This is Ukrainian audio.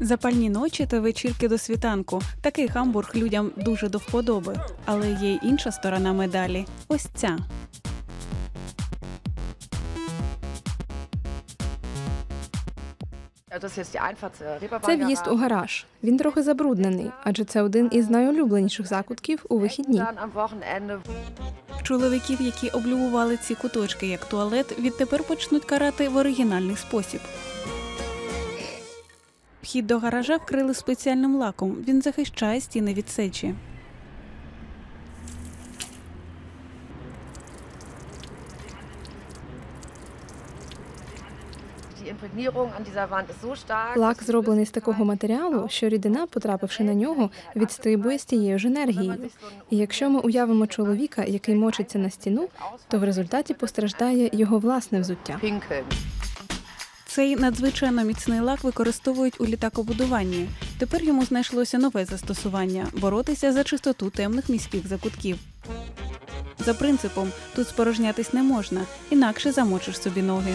Запальні ночі та вечірки до світанку. Такий гамбург людям дуже до вподоби. Але є й інша сторона медалі. Ось ця. Це в'їзд у гараж. Він трохи забруднений, адже це один із найулюбленіших закутків у вихідні. Чоловіків, які облюбували ці куточки як туалет, відтепер почнуть карати в оригінальний спосіб. Вхід до гаража вкрили спеціальним лаком. Він захищає стіни від сечі. Лак зроблений з такого матеріалу, що рідина, потрапивши на нього, відстрибує з тією ж енергією. І якщо ми уявимо чоловіка, який мочиться на стіну, то в результаті постраждає його власне взуття. Цей надзвичайно міцний лак використовують у літакобудуванні. Тепер йому знайшлося нове застосування боротися за чистоту темних міських закутків. За принципом, тут спорожнятись не можна, інакше замочиш собі ноги.